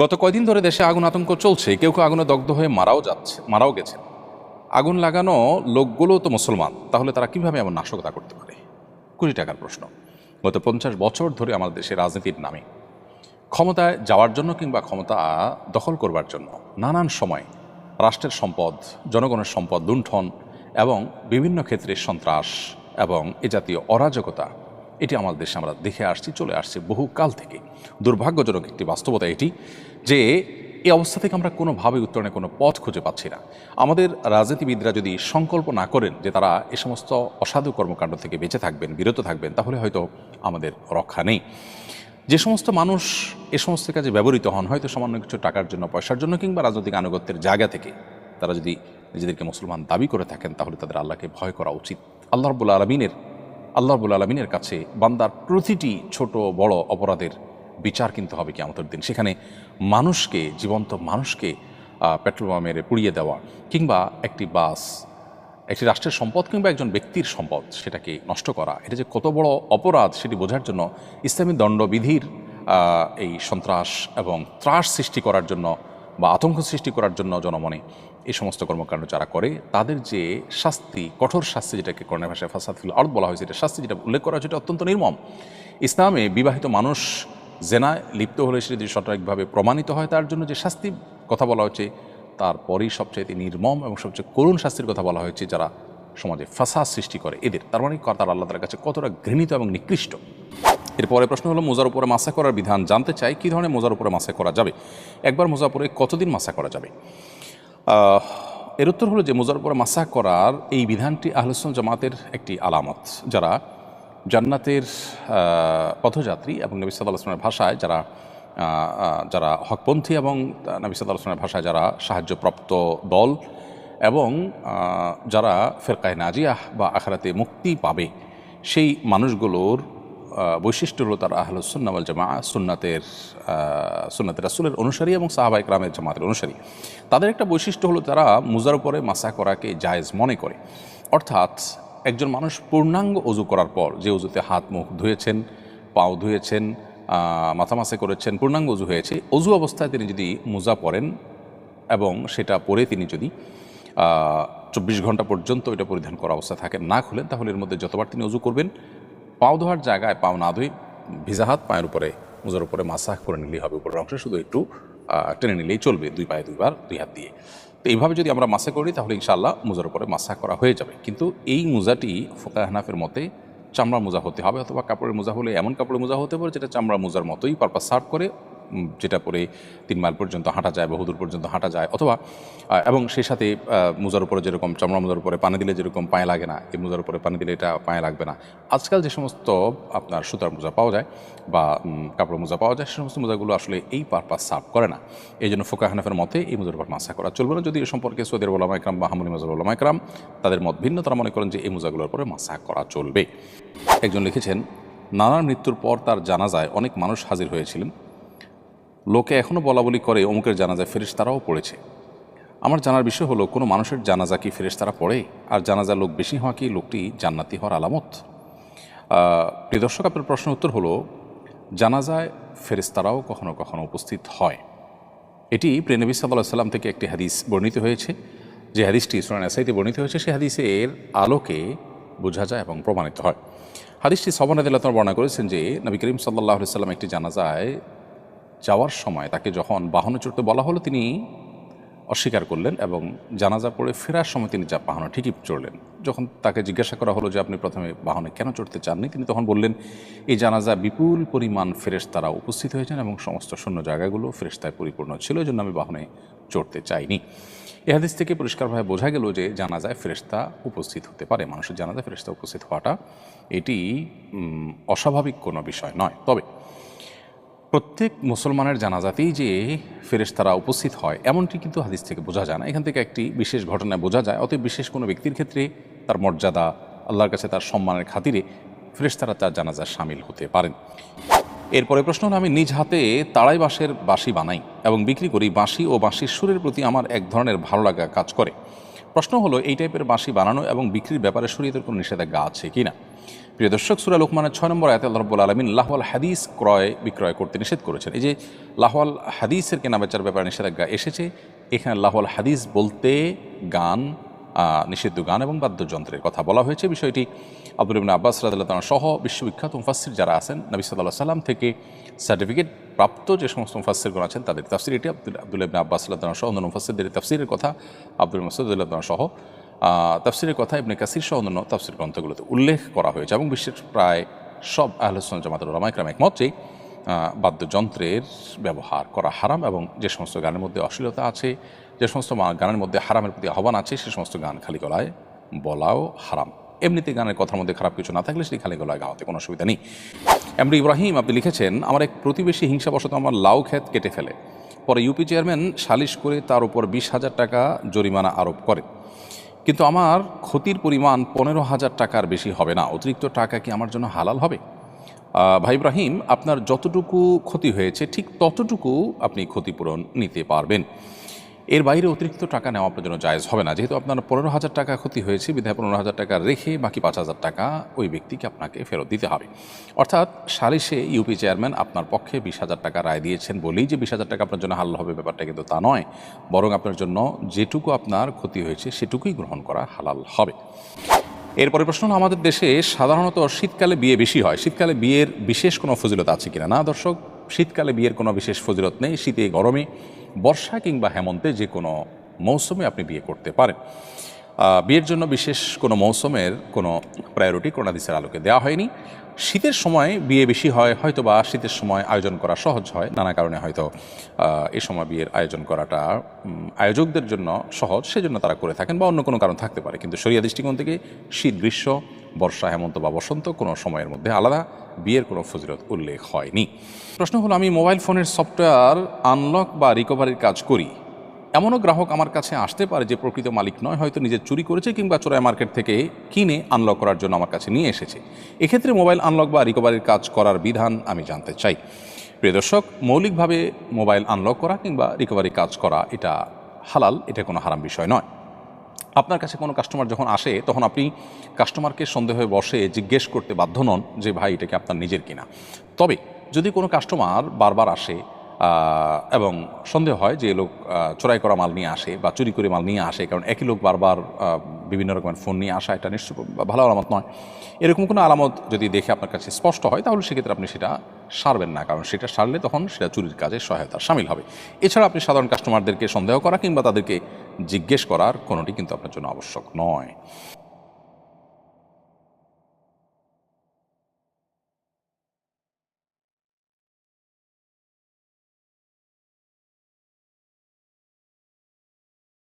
গত কয়দিন ধরে দেশে আগুন আতঙ্ক চলছে, কেউ কেউ আগুনে দগ্ধ হয়ে মারাও যাচ্ছে, মারাও গেছে আগুন লাগানো লোকগুলো তো মুসলমান, তাহলে তারা কীভাবে এমন নাশকতা করতে পারে? কুড়ি টাকার প্রশ্ন। গত পঞ্চাশ বছর ধরে আমাদের দেশে রাজনীতির নামে। ক্ষমতায় যাওয়ার জন্য কিংবা ক্ষমতা দখল করবার জন্য নানান সময় রাষ্ট্রের সম্পদ, জনগণের সম্পদ লুণ্ঠন এবং বিভিন্ন ক্ষেত্রে সন্ত্রাস এবং এ জাতীয় অরাজকতা এটি আমাদের দেশে আমরা দেখে আসছি, চলে আসছে বহু কাল থেকে দুর্ভাগ্যজনক একটি বাস্তবতা এটি যে এই অবস্থা থেকে আমরা কোনোভাবে উত্তরণে কোনো পথ খুঁজে পাচ্ছি না। আমাদের রাজনীতিবিদরা যদি সংকল্প না করেন যে তারা এ সমস্ত অসাধু কর্মকাণ্ড থেকে বেঁচে থাকবেন, বিরত থাকবেন, তাহলে হয়তো আমাদের রক্ষা নেই। যে সমস্ত মানুষ এ সমস্ত কাজে ব্যবহৃত হন, হয়তো সামান্য কিছু টাকার জন্য, পয়সার জন্য কিংবা রাজনৈতিক আনুগত্যের জায়গা থেকে তারা যদি নিজেদেরকে মুসলমান দাবি করে থাকেন, তাহলে তাদের আল্লাহকে ভয় করা উচিত। আল্লাহ রবুল্লা আলমিনের আল্লাহ রবুল্লা আলমিনের কাছে বান্দার প্রতিটি ছোট বড় অপরাধের বিচার কিন্তু হবে কি আমাদের দিন। সেখানে মানুষকে, জীবন্ত মানুষকে পেট্রোল মেরে পুড়িয়ে দেওয়া কিংবা একটি বাস, একটি রাষ্ট্রের সম্পদ কিংবা একজন ব্যক্তির সম্পদ সেটাকে নষ্ট করা, এটা যে কত বড় অপরাধ সেটি বোঝার জন্য ইসলামী দণ্ডবিধির এই সন্ত্রাস এবং ত্রাস সৃষ্টি করার জন্য বা আতঙ্ক সৃষ্টি করার জন্য জনমনে এই সমস্ত কর্মকাণ্ড যারা করে, তাদের যে শাস্তি, কঠোর শাস্তি যেটাকে করোনা ভাষায় ফাসাদ ফিল আর্ট বলা হয়েছে এটা শাস্তি যেটা উল্লেখ করা হয়েছে অত্যন্ত নির্মম। ইসলামে বিবাহিত মানুষ জেনায় লিপ্ত হলে সে যদি সঠিকভাবে প্রমাণিত হয়, তার জন্য যে শাস্তি কথা বলা হয়েছে, তারপরেই সবচেয়ে নির্মম এবং সবচেয়ে করুণ শাস্তির কথা বলা হয়েছে যারা সমাজে ফাসাদ সৃষ্টি করে এদের। তার মানে তার আল্লাহ কাছে কতটা ঘৃণিত এবং নিকৃষ্ট? এরপরে প্রশ্ন হলো, মোজার উপরে মাসা করার বিধান জানতে চাই, কী ধরনের মোজার উপরে মাসা করা যাবে? একবার মোজার উপরে কতদিন মাসা করা যাবে? এর উত্তর হলো যে, মোজার উপরে মাসা করার এই বিধানটি আহলুসুল জামাতের একটি আলামত, যারা জান্নাতের পথযাত্রী এবং নবী আসলামের ভাষায় যারা যারা হকপন্থী এবং নবী আসলামের ভাষায় যারা সাহায্যপ্রাপ্ত দল এবং যারা ফেরকায় নাজিয়াহ বা আখরাতে মুক্তি পাবে, সেই মানুষগুলোর বৈশিষ্ট্য হলো তারা আহলুসুন্নাওয়াল জামা সুন্নাতের সুন্নাতের রাসুলের অনুসারী এবং সাহাবাই গ্রামের জামাতের অনুসারী। তাদের একটা বৈশিষ্ট্য হলো তারা মুজার উপরে মাসা করাকে জায়েজ মনে করে। অর্থাৎ, একজন মানুষ পূর্ণাঙ্গ অজু করার পর যে অজুতে হাত, মুখ ধুয়েছেন, পাও ধুয়েছেন মাথা মাসে করেছেন, পূর্ণাঙ্গ অজু হয়েছে অজু অবস্থায় তিনি যদি মোজা পরেন এবং সেটা পরে তিনি যদি চব্বিশ ঘণ্টা পর্যন্ত এটা পরিধান করা অবস্থা থাকেন না খুলেন তাহলে এর মধ্যে যতবার তিনি উজু করবেন, পাও ধোয়ার জায়গায় পাও না ধুই, ভিজা হাত, পায়ের উপরে মোজার উপরে মাসাহ করে নিলেই হবে উপরের অংশে, শুধু একটু টেনে নিলেই চলবে দুই পায়ে দুইবার দুই হাত দিয়ে। তো এইভাবে যদি আমরা মাসা করি তাহলে ইনশাআল্লাহ মোজার উপরে মাসা করা হয়ে যাবে। কিন্তু এই মোজাটি ফোকা হানাফের মতে চামড়া মোজা হতে হবে, অথবা কাপড়ের মোজা হলে এমন কাপড়ের মোজা হতে পারে যেটা চামড়া মোজার মতোই পারপাস সার্ভ করে যেটা পরে তিন মাইল পর্যন্ত হাঁটা যায় বহুদূর পর্যন্ত হাঁটা যায় অথবা এবং সেই সাথে মোজার উপরে যেরকম, চামড়া মোজার উপরে পানি দিলে যেরকম পায়ে লাগে না, এই মোজার উপরে পানি দিলে এটা পায়ে লাগবে না। আজকাল যে সমস্ত আপনার সুতার মোজা পাওয়া যায় বা কাপড় মোজা পাওয়া যায়, সে সমস্ত মোজাগুলো আসলে এই পারপাস সার্ভ করে না। এই জন্য ফোকা হানাফের মতে এই মোজার উপর মাসা করা। চলবে না যদি এ সম্পর্কে সৌদের ওলামা একরাম বা হামুনি মজার ওলামা তাদের মত ভিন্ন তারা মনে করেন যে এই মোজাগুলোর উপরে মাসা করা চলবে। একজন লিখেছেন, নানার মৃত্যুর পর তার জানাজায় অনেক মানুষ হাজির হয়েছিলেন। লোকে এখনও বলা বলি করে, অমুকের জানাজায় ফেরেশ তারাও পড়েছে। আমার জানার বিষয় হলো, কোনো মানুষের জানাজা কি ফেরেশ তারা পড়ে? আর জানাজা লোক বেশি হওয়া কি লোকটি জান্নাতি হওয়ার আলামত? প্রিয় দর্শক, আপনার প্রশ্ন উত্তর হলো, জানাজায় ফেরেশতারাও কখনো কখনো উপস্থিত হয়। এটি প্রেনবী সাল্লাহ সাল্লাম থেকে একটি হাদিস বর্ণিত হয়েছে। যে হাদিসটি সুরান আসাইতে বর্ণিত হয়েছে সেই হাদিসে এর আলোকে বোঝা যায় এবং প্রমাণিত হয়। হাদিসটি সবানাদিল্লাহ বর্ণনা করেছেন যে, নবী করিম সাল্লাহ সাল্লাম একটি জানাজায় যাওয়ার সময় তাকে যখন বাহনে চড়তে বলা হলো, তিনি অস্বীকার করলেন এবং জানাজা পড়ে ফেরার সময় তিনি যা বাহনে ঠিকই চড়লেন। যখন তাকে জিজ্ঞাসা করা হলো যে আপনি প্রথমে বাহনে কেন চড়তে চাননি, তিনি তখন বললেন, এই জানাজা বিপুল পরিমাণ ফেরেশতারা উপস্থিত হয়েছেন এবং সমস্ত শূন্য জায়গাগুলো ফেরেশতায় পরিপূর্ণ ছিল এই জন্য আমি বাহনে চড়তে চাইনি। এ হাদিস থেকে পরিষ্কারভাবে বোঝা গেল যে জানাজায় ফেরেশতা উপস্থিত হতে পারে। মানুষের জানাজায় ফেরেশতা উপস্থিত হওয়াটা এটি অস্বাভাবিক কোনো বিষয় নয়। তবে প্রত্যেক মুসলমানের জানাজাতেই যে ফেরেশতারা উপস্থিত হয়, এমনটি কিন্তু হাদিস থেকে বোঝা যায় না। এখান থেকে একটি বিশেষ ঘটনায় বোঝা যায়। অতএব বিশেষ কোনো ব্যক্তির ক্ষেত্রে তার মর্যাদা, আল্লাহর কাছে তার সম্মানের খাতিরে ফেরেশতারা তার জানাজা সামিল হতে পারেন। এরপরে প্রশ্ন হলো, আমি নিজ হাতে তাড়াই বাঁশের বাঁশি বানাই এবং বিক্রি করি, বাঁশি ও বাঁশির সুরের প্রতি আমার এক ধরনের ভালো লাগা কাজ করে। প্রশ্ন হলো, এই টাইপের বাঁশি বানানো এবং বিক্রির ব্যাপারে শরীয়তের কোনো নিষেধাজ্ঞা আছে কি না প্রিয় দর্শক, সুরা লোকমানের ছয় নম্বর আয়াতে আল্লাহ রব্বুল আলমিন লাহওয়াল হাদিস ক্রয়, বিক্রয় করতে নিষেধ করেছেন। এই যে লাহওয়াল হাদিসের কেনা বেচার ব্যাপারে নিষেধাজ্ঞা এসেছে, এখানে লাহওয়াল হাদিস বলতে গান নিষিদ্ধ গান এবং বাদ্যযন্ত্রের কথা বলা হয়েছে। বিষয়টি আব্দুল ইবিন আব্বাস তাআলা সহ বিশ্ববিখ্যাত মুফাসির যারা আছেন, নবী সাল্লাহ সাল্লাম থেকে সার্টিফিকেট প্রাপ্ত যে সমস্ত মুফাসসিরগণ আছেন, তাদের তাফসির এটি আব্দুল আব্দুল ইবিন আব্বাস তাআলা সহ অন্যান্য মুফাসসিরদের তাফসিরের কথা আব্দুল মাসুদ রাদিল্লাহু সহ তাফসিরের কথা ইবনে কাসির সহ অন্যান্য তাফসির গ্রন্থগুলোতে উল্লেখ করা হয়েছে এবং বিশ্বের প্রায় সব আহলুসন জামাতুল ওলামাইকরাম একমত যে বাদ্যযন্ত্রের ব্যবহার করা হারাম এবং যে সমস্ত গানের মধ্যে অশ্লীলতা আছে, যে সমস্ত গানের মধ্যে হারামের প্রতি আহ্বান আছে, সে সমস্ত গান খালি গলায় বলাও হারাম। এমনিতে গানের কথার মধ্যে খারাপ কিছু না থাকলে সেটি খালি গলায় গাওয়াতে কোনো অসুবিধা নেই। এমনি ইব্রাহিম আপনি লিখেছেন, আমার এক প্রতিবেশী হিংসাবশত আমার লাউ ক্ষেত কেটে ফেলে। পরে ইউপি চেয়ারম্যান সালিশ করে তার উপর বিশ হাজার টাকা জরিমানা আরোপ করে। কিন্তু আমার ক্ষতির পরিমাণ পনেরো হাজার টাকার বেশি হবে না। অতিরিক্ত টাকা কি আমার জন্য হালাল হবে? ভাই ইব্রাহিম, আপনার যতটুকু ক্ষতি হয়েছে, ঠিক ততটুকু আপনি ক্ষতিপূরণ নিতে পারবেন। এর বাইরে অতিরিক্ত টাকা নেওয়া আপনার জন্য জায়েজ হবে না। যেহেতু আপনার পনেরো হাজার টাকা ক্ষতি হয়েছে, বিধায় পনেরো হাজার টাকা রেখে বাকি পাঁচ হাজার টাকা ওই ব্যক্তিকে আপনাকে ফেরত দিতে হবে। অর্থাৎ সালিশে ইউপি চেয়ারম্যান আপনার পক্ষে বিশ হাজার টাকা রায় দিয়েছেন বলেই যে বিশ হাজার টাকা আপনার জন্য হালাল হবে ব্যাপারটা কিন্তু তা নয়। বরং আপনার জন্য যেটুকু আপনার ক্ষতি হয়েছে সেটুকুই গ্রহণ করা হালাল হবে। এরপরে প্রশ্ন হলো, আমাদের দেশে সাধারণত শীতকালে বিয়ে বেশি হয়। শীতকালে বিয়ের বিশেষ কোনো ফজিলত আছে কিনা? না দর্শক, শীতকালে বিয়ের কোনো বিশেষ ফজিলত নেই। শীতে, গরমে বর্ষা কিংবা হেমন্তে যে কোনো মৌসুমে আপনি বিয়ে করতে পারেন। বিয়ের জন্য বিশেষ কোনো মৌসুমের কোনো প্রায়োরিটি করোনাদিসের আলোকে দেওয়া হয়নি। শীতের সময় বিয়ে বেশি হয় হয়তো বা শীতের সময় আয়োজন করা সহজ হয়। নানা কারণে হয়তো এ সময় বিয়ের আয়োজন করাটা আয়োজকদের জন্য সহজ, সেজন্য তারা করে থাকেন বা অন্য কোনো কারণ থাকতে পারে। কিন্তু শরিয়া দৃষ্টিকোণ থেকে শীত, গ্রীষ্ম বর্ষা, হেমন্ত বা বসন্ত কোনো সময়ের মধ্যে আলাদা। বিয়ের কোনো ফজিলত উল্লেখ হয়নি। প্রশ্ন হলো, আমি মোবাইল ফোনের সফটওয়্যার আনলক বা রিকভারির কাজ করি। এমনও গ্রাহক আমার কাছে আসতে পারে যে প্রকৃত মালিক নয়, হয়তো নিজে চুরি করেছে কিংবা চোরাই মার্কেট থেকে কিনে আনলক করার জন্য আমার কাছে নিয়ে এসেছে। এক্ষেত্রে মোবাইল আনলক বা রিকভারির কাজ করার বিধান আমি জানতে চাই। প্রিয় দর্শক, মৌলিকভাবে মোবাইল আনলক করা কিংবা রিকভারি কাজ করা, এটা হালাল, এটা কোনো হারাম বিষয় নয়। আপনার কাছে কোনো কাস্টমার যখন আসে, তখন আপনি কাস্টমারকে সন্দেহে বসে জিজ্ঞেস করতে বাধ্য নন যে, ভাই এটাকে আপনার নিজের কিনা? তবে যদি কোনো কাস্টমার বারবার আসে এবং সন্দেহ হয় যে লোক চোরাই করা মাল নিয়ে আসে বা চুরি করে মাল নিয়ে আসে, কারণ একই লোক বারবার বিভিন্ন রকমের ফোন নিয়ে আসা, এটা নিশ্চয় ভালো আলামত নয়। এরকম কোনো আলামত যদি দেখে আপনার কাছে স্পষ্ট হয়, তাহলে সেক্ষেত্রে আপনি সেটা সারবেন না, কারণ সেটা সারলে তখন সেটা চুরির কাজে সহায়তা সামিল হবে। এছাড়া আপনি সাধারণ কাস্টমারদেরকে সন্দেহ করা কিংবা তাদেরকে জিজ্ঞেস করার কোনোটি কিন্তু আপনার জন্য আবশ্যক নয়।